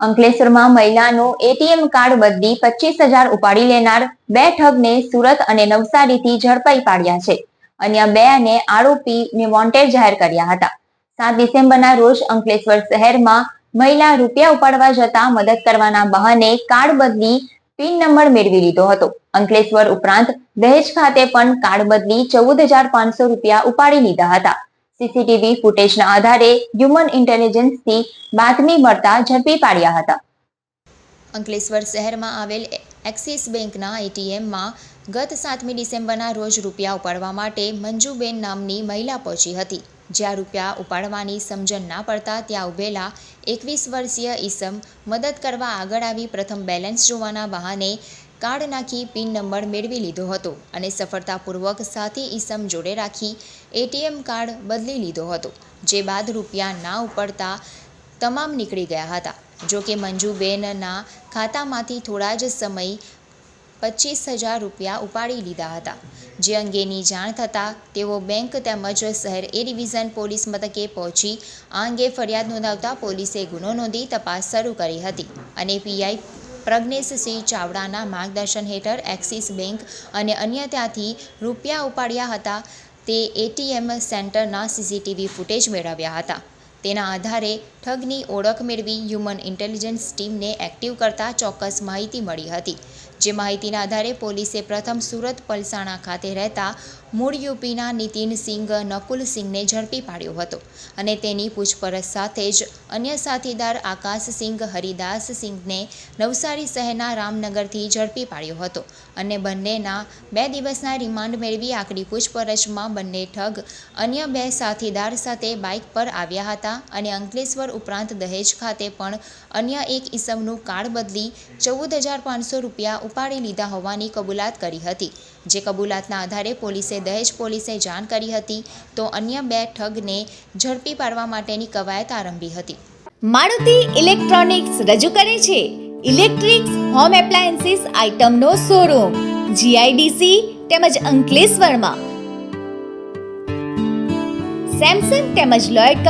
અંકલેશ્વરમાં મહિલાનું ATM card બદલી પચીસ હજાર ઉપાડી લેનાર બે ઠગને સુરત અને નવસારીથી ઝડપાઈ પાડ્યા છે. અન્ય બે ને આરોપીને વોન્ટેડ જાહેર કર્યા હતા. સાત ડિસેમ્બરના રોજ અંકલેશ્વર શહેરમાં મહિલા રૂપિયા ઉપાડવા જતા મદદ કરવાના બહાને કાર્ડ બદલી પિન નંબર મેળવી લીધો હતો. અંકલેશ્વર ઉપરાંત દહેજ ખાતે પણ કાર્ડ બદલી ચૌદ હજાર પાંચસો રૂપિયા ઉપાડી લીધા હતા. સીસીટીવી ફૂટેજના આધારે હ્યુમન ઇન્ટેલિજન્સથી બાતમી મળતા ઝડપી પાડ્યા હતા. અંકલેશ્વર શહેરમાં આવેલ એક્સિસ બેંકના એટીએમમાં ગત સાતમી ડિસેમ્બરના રોજ રૂપિયા ઉપાડવા માટે મંજુબેન નામની મહિલા પહોંચી હતી. જ્યાં રૂપિયા ઉપાડવાની સમજણ ના પડતા ત્યાં ઉભેલા એકવીસ વર્ષીય ઈસમ મદદ કરવા આગળ આવી પ્રથમ બેલેન્સ જોવાના બહાને કાર્ડ નાખી પિન નંબર મેળવી લીધો હતો અને સફળતાપૂર્વક સાથી ઈસમ જોડે રાખી એટીએમ કાર્ડ બદલી લીધો હતો, જે બાદ રૂપિયા ના ઉપડતા તમામ નીકળી ગયા હતા. જોકે મંજુબેનના ખાતામાંથી થોડા જ સમય પચીસ હજાર રૂપિયા ઉપાડી લીધા હતા. જે અંગેની જાણ થતાં તેઓ બેંક તેમજ શહેર એ ડિવિઝન પોલીસ મથકે પહોંચી આ અંગે ફરિયાદ નોંધાવતા પોલીસે ગુનો નોંધી તપાસ શરૂ કરી હતી અને પીઆઈ પ્રજ્ઞેશસિંહ ચાવડાના માર્ગદર્શન હેઠળ એક્સિસ બેંક અને અન્ય ત્યાંથી રૂપિયા ઉપાડ્યા હતા. તે એટીએમ સેન્ટરના સીસીટીવી ફૂટેજ મેળવ્યા હતા. તેના આધારે ઠગની ઓળખ મેળવી હ્યુમન ઇન્ટેલિજન્સ ટીમને એક્ટિવ કરતા ચોક્કસ માહિતી મળી હતી. જે માહિતીના આધારે પોલીસે પ્રથમ સુરત પલસાણા ખાતે રહેતા મૂળ યુપીના નીતિન સિંઘ, નકુલ સિંઘને ઝડપી પાડ્યો હતો અને તેની પૂછપરછ સાથે જ અન્ય સાથીદાર આકાશ સિંઘ, હરિદાસ સિંઘને નવસારી શહેરના રામનગરથી ઝડપી પાડ્યો હતો અને બંનેના બે દિવસના રિમાન્ડ મેળવી આકરી પૂછપરછમાં બંને ઠગ અન્ય બે સાથીદાર સાથે બાઇક પર આવ્યા હતા અને અંકલેશ્વર ઉપરાંત દહેજ ખાતે પણ અન્ય એક ઈસમનું કાર્ડ બદલી ચૌદ હજાર પાંચસો રૂપિયા ઉપાડી લીધા હોવાની કબૂલાત કરી હતી. જે કબૂલાતના આધારે પોલીસે દહેજ પોલીસે જાણ કરી હતી તો અન્ય બે ઠગને ઝડપી પાડવા માટેની કવાયત આરંભી હતી. મારુતિ ઇલેક્ટ્રોનિક્સ રજૂ કરે છે. ઇલેક્ટ્રિક્સ હોમ એપ્લાયન્સીસ આઇટમનો શોરૂમ. જીઆઈડીસી તેમજ અંકલેશ્વરમાં. સેમસંગ તેમજ લોયડ